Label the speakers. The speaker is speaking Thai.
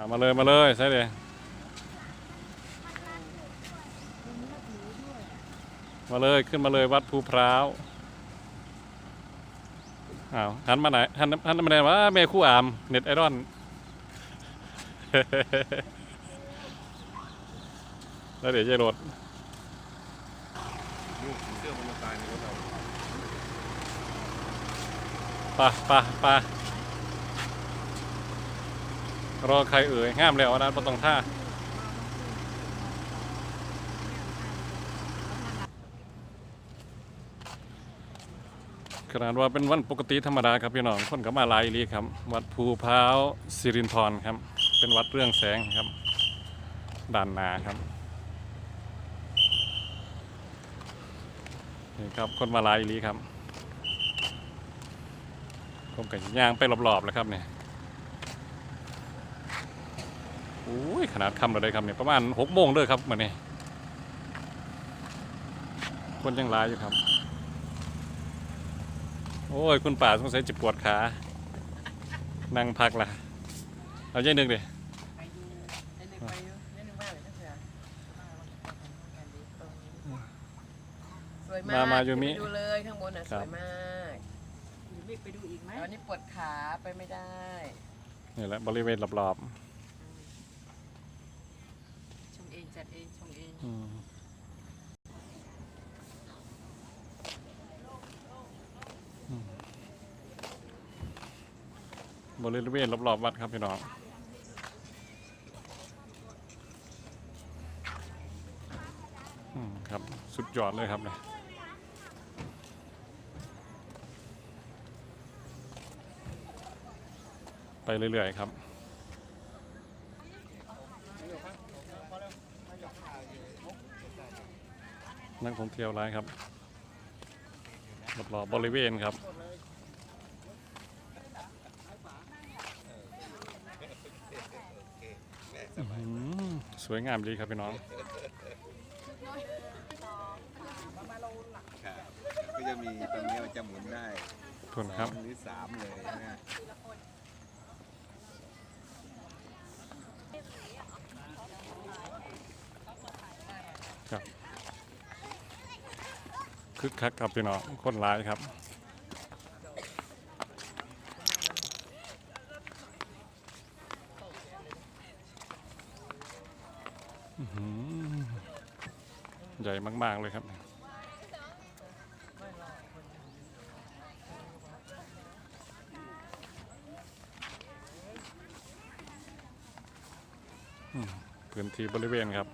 Speaker 1: อ่ามาเลยมาเลยใช่เลยมาเลยขึ้นมาเลยวัดภูพร้าวอ้าวหันมาไหนหันหันมาไหนวะแม่คู่อามเน็ตไอรอนแล้วเดี๋ยวจะรถ
Speaker 2: ลูกเสื้อมันมาตายในรถเรา
Speaker 1: ปะปะปะ รอใครเอ่ยห้ามแล้วนะประตองท่าขนาดว่าเป็นวันปกติธรรมดาครับพี่น้องคนก็มาลายอีหลีครับ วัดภูพร้าวสิรินทรครับ เป็นวัดเรื่องแสงครับด้านนาครับนี่ครับคนมาลายอีหลีครับผมกับย่างไปรอบๆแล้วครับเนี่ยโอ้ยขนาดคำเราได้ครับเนี่ยประมาณหกโมงเลยครับมันนี่คนยังหลายอยู่ครับ โอ้ย คุณป่าสงสัยจะปวดขา นั่งพักละเอาเย็นหนึ่งดิ
Speaker 3: มากเลยมาก
Speaker 1: มามายูมิ
Speaker 3: ดูเลยข้างบนอะสวยมากอ
Speaker 4: ยู่มิไปดูอีกไหม
Speaker 3: ต่วันนี้ปวดขาไปไม่ได้
Speaker 1: นี่แหละบริเวณรอบ
Speaker 4: ชง เองชงเอง
Speaker 1: อืมอืมบริเวณรอบๆวัดครับพี่น้อง อืมครับ สุดยอดเลยครับเนี่ย ไปเรื่อยๆครับ นักท่องเที่ยวร้ายครับรอบๆบริเวณครับอื้อหือสวยงามดีครับพี่น้อง
Speaker 2: ครับก็จะมีตรงนี้มันจะหมุนได้
Speaker 1: ทุน
Speaker 2: ส
Speaker 1: ครั
Speaker 2: อบงหรือสามเลยนะ
Speaker 1: คึ คึกคักครับพี่น้องคนร้ายครับใหญ่มาก ๆ เลยครับพื้นที่บริเวณครับ